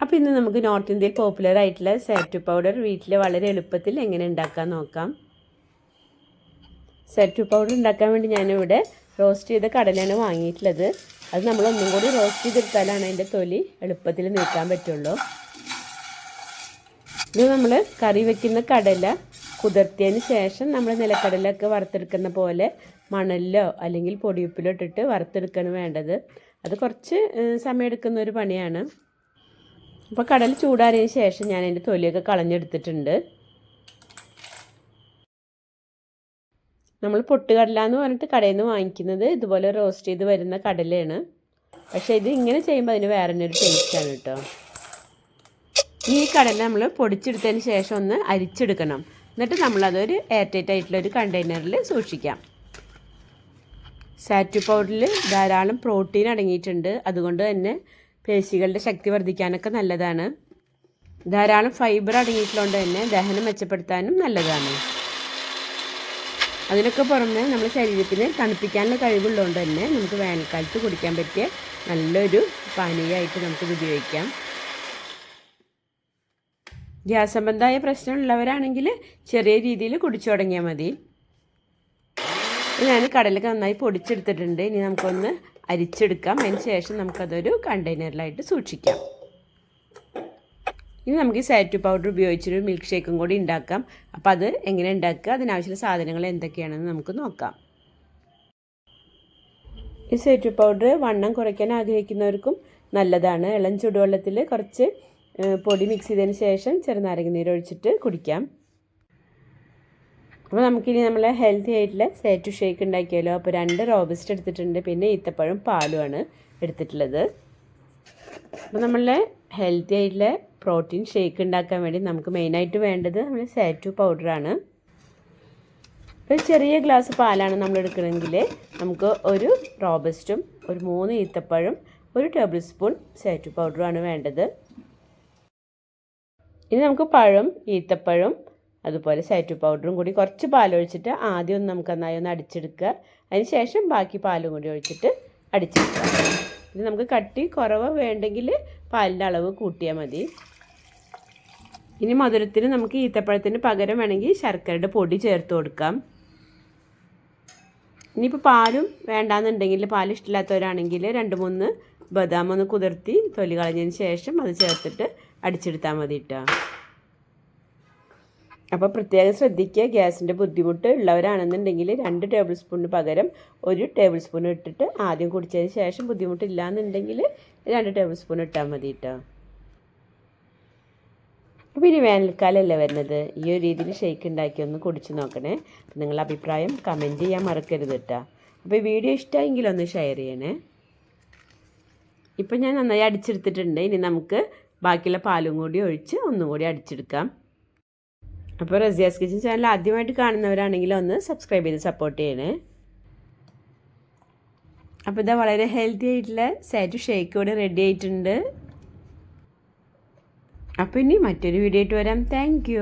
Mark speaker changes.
Speaker 1: അപ്പോൾ ഇന്ന് നമുക്ക് നോർത്ത് ഇന്ത്യയിൽ പോപ്പുലർ ആയിട്ടുള്ള സെറ്റു പൗഡർ വീട്ടിൽ വളരെ എളുപ്പത്തിൽ എങ്ങനെ ഉണ്ടാക്കാൻ നോക്കാം. സെറ്റു പൗഡർ ഉണ്ടാക്കാൻ വേണ്ടി ഞാനിവിടെ റോസ്റ്റ് ചെയ്ത കടലയാണ് വാങ്ങിയിട്ടുള്ളത്. അത് നമ്മൾ ഒന്നും കൂടി റോസ്റ്റ് ചെയ്തെടുത്താലാണ് അതിന്റെ തൊലി എളുപ്പത്തിൽ നീക്കാൻ പറ്റുള്ളൂ. ഇത് നമ്മൾ കറി വെക്കുന്ന കടല കുതിർത്തിയതിന് ശേഷം നമ്മൾ നിലക്കടലൊക്കെ വറുത്തെടുക്കുന്ന പോലെ മണലിലോ അല്ലെങ്കിൽ പൊടിയുപ്പിലോ ഇട്ടിട്ട് വറുത്തെടുക്കുകയാണ് വേണ്ടത്. അത് കുറച്ച് സമയമെടുക്കുന്ന ഒരു പണിയാണ്. അപ്പോൾ കടൽ ചൂടാറിയതിന് ശേഷം ഞാൻ അതിന്റെ തൊലിയൊക്കെ കളഞ്ഞെടുത്തിട്ടുണ്ട്. നമ്മൾ പൊട്ടുകടല എന്ന് പറഞ്ഞിട്ട് കടയിൽ നിന്ന് വാങ്ങിക്കുന്നത് ഇതുപോലെ റോസ്റ്റ് ചെയ്ത് വരുന്ന കടലയാണ്. പക്ഷേ ഇത് ഇങ്ങനെ ചെയ്യുമ്പോൾ അതിന് വേറെ തന്നെ ഒരു ടേസ്റ്റാണ് കേട്ടോ. ഈ കടല നമ്മൾ പൊടിച്ചെടുത്തതിന് ശേഷം ഒന്ന് അരിച്ചെടുക്കണം. എന്നിട്ട് നമ്മളതൊരു എയർ ടൈറ്റ് ആയിട്ടുള്ള ഒരു കണ്ടെയ്നറിൽ സൂക്ഷിക്കാം. സാറ്റു പൗഡറിൽ ധാരാളം പ്രോട്ടീൻ അടങ്ങിയിട്ടുണ്ട്. അതുകൊണ്ട് തന്നെ പേശികളുടെ ശക്തി വർദ്ധിക്കാനൊക്കെ നല്ലതാണ്. ധാരാളം ഫൈബർ അടങ്ങിയിട്ടുള്ളതുകൊണ്ട് തന്നെ ദഹനം മെച്ചപ്പെടുത്താനും നല്ലതാണ്. അതിനൊക്കെ പുറമെ നമ്മുടെ ശരീരത്തിന് തണുപ്പിക്കാനുള്ള കഴിവുള്ളതുകൊണ്ട് തന്നെ നമുക്ക് വേനൽക്കാലത്ത് കുടിക്കാൻ പറ്റിയ നല്ലൊരു പാനീയമായിട്ട് നമുക്ക് ഉപയോഗിക്കാം. ഗ്യാസ് സംബന്ധമായ പ്രശ്നമുള്ളവരാണെങ്കിൽ ചെറിയ രീതിയിൽ കുടിച്ചു തുടങ്ങിയാൽ മതി. ഞാൻ കടലൊക്കെ നന്നായി പൊടിച്ചെടുത്തിട്ടുണ്ട്. ഇനി നമുക്കൊന്ന് അരിച്ചെടുക്കാം. അതിന് ശേഷം നമുക്കതൊരു കണ്ടെയ്നറിലായിട്ട് സൂക്ഷിക്കാം. ഇനി നമുക്ക് ഈ സാറ്റു പൗഡർ ഉപയോഗിച്ചൊരു മിൽക്ക് ഷേക്കും കൂടി ഉണ്ടാക്കാം. അപ്പോൾ അത് എങ്ങനെ ഉണ്ടാക്കുക അതിനാവശ്യമുള്ള സാധനങ്ങൾ എന്തൊക്കെയാണെന്ന് നമുക്ക് നോക്കാം. ഈ സാറ്റു പൗഡർ വണ്ണം കുറയ്ക്കാൻ ആഗ്രഹിക്കുന്നവർക്കും നല്ലതാണ്. ഇളം ചൂടുവെള്ളത്തിൽ കുറച്ച് പൊടി മിക്സ് ചെയ്തതിന് ശേഷം ചെറുനാരങ്ങ നീരൊഴിച്ചിട്ട് കുടിക്കാം. അപ്പോൾ നമുക്കിനി നമ്മളെ ഹെൽത്തി ആയിട്ടുള്ള സേറ്റു ഷേക്ക് ഉണ്ടാക്കിയാലോ? അപ്പോൾ രണ്ട് റോബസ്റ്റ് എടുത്തിട്ടുണ്ട്. പിന്നെ ഈത്തപ്പഴം പാലുമാണ് എടുത്തിട്ടുള്ളത്. അപ്പോൾ നമ്മളെ ഹെൽത്തി ആയിട്ടുള്ള പ്രോട്ടീൻ ഷേക്ക് ഉണ്ടാക്കാൻ വേണ്ടി നമുക്ക് മെയിനായിട്ട് വേണ്ടത് നമ്മൾ സാറ്റു പൗഡറാണ് ഒരു ചെറിയ ഗ്ലാസ് പാലാണ് നമ്മൾ എടുക്കണമെങ്കിൽ നമുക്ക് ഒരു റോബസ്റ്റും ഒരു മൂന്ന് ഈത്തപ്പഴം ഒരു ടേബിൾ സ്പൂൺ സാറ്റു പൗഡറുമാണ് വേണ്ടത്. ഇനി നമുക്ക് പഴം ഈത്തപ്പഴം അതുപോലെ സൈറ്റു പൗഡറും കൂടി കുറച്ച് പാലൊഴിച്ചിട്ട് ആദ്യം ഒന്ന് നമുക്ക് നന്നായി ഒന്ന് അടിച്ചെടുക്കുക. അതിന് ശേഷം ബാക്കി പാലും കൂടി ഒഴിച്ചിട്ട് അടിച്ചെടുക്കുക. ഇത് നമുക്ക് കട്ടി കുറവ് വേണ്ടെങ്കിൽ പാലിന്റെ അളവ് കൂട്ടിയാൽ മതി. ഇനി മധുരത്തിന് നമുക്ക് ഈത്തപ്പഴത്തിന് പകരം വേണമെങ്കിൽ ശർക്കരയുടെ പൊടി ചേർത്ത് കൊടുക്കാം. ഇനിയിപ്പോൾ പാലും വേണ്ടാന്നുണ്ടെങ്കിൽ പാൽ ഇഷ്ടമില്ലാത്തവരാണെങ്കിൽ രണ്ട് മൂന്ന് ബദാം ഒന്ന് കുതിർത്തി തൊലി കളഞ്ഞതിന് ശേഷം അത് ചേർത്തിട്ട് അടിച്ചെടുത്താൽ മതി കേട്ടോ. അപ്പോൾ പ്രത്യേകം ശ്രദ്ധിക്കുക. ഗ്യാസിന്റെ ബുദ്ധിമുട്ട് ഉള്ളവരാണെന്നുണ്ടെങ്കിൽ രണ്ട് ടേബിൾ സ്പൂണിന് പകരം ഒരു ടേബിൾ സ്പൂൺ ഇട്ടിട്ട് ആദ്യം കുടിച്ചതിന് ശേഷം ബുദ്ധിമുട്ടില്ല എന്നുണ്ടെങ്കിൽ രണ്ട് ടേബിൾ സ്പൂൺ ഇട്ടാൽ മതി കേട്ടോ അപ്പോൾ ഇനി വേനൽക്കാലമല്ലേ വരുന്നത്. ഈ ഒരു രീതിയിൽ ഷേക്ക് ഉണ്ടാക്കി ഒന്ന് കുടിച്ച് നോക്കണേ. നിങ്ങളുടെ അഭിപ്രായം കമന്റ് ചെയ്യാൻ മറക്കരുത് കേട്ടോ അപ്പോൾ ഈ വീഡിയോ ഇഷ്ടമെങ്കിൽ ഒന്ന് ഷെയർ ചെയ്യണേ. ഇപ്പം ഞാൻ നന്നായി അടിച്ചെടുത്തിട്ടുണ്ട്. ഇനി നമുക്ക് ബാക്കിയുള്ള പാലും കൂടി ഒഴിച്ച് ഒന്നും കൂടി അടിച്ചെടുക്കാം. അപ്പോൾ റസിയാസ് കിച്ചൻ ചാനൽ ആദ്യമായിട്ട് കാണുന്നവരാണെങ്കിൽ ഒന്ന് സബ്സ്ക്രൈബ് ചെയ്ത് സപ്പോർട്ട് ചെയ്യണേ. അപ്പോൾ ഇതാ വളരെ ഹെൽത്തി ആയിട്ടുള്ള സാറ്റു ഷേക്ക് കൂടെ റെഡി ആയിട്ടുണ്ട്. അപ്പോൾ ഇനി മറ്റൊരു വീഡിയോ ആയിട്ട് വരാം. താങ്ക്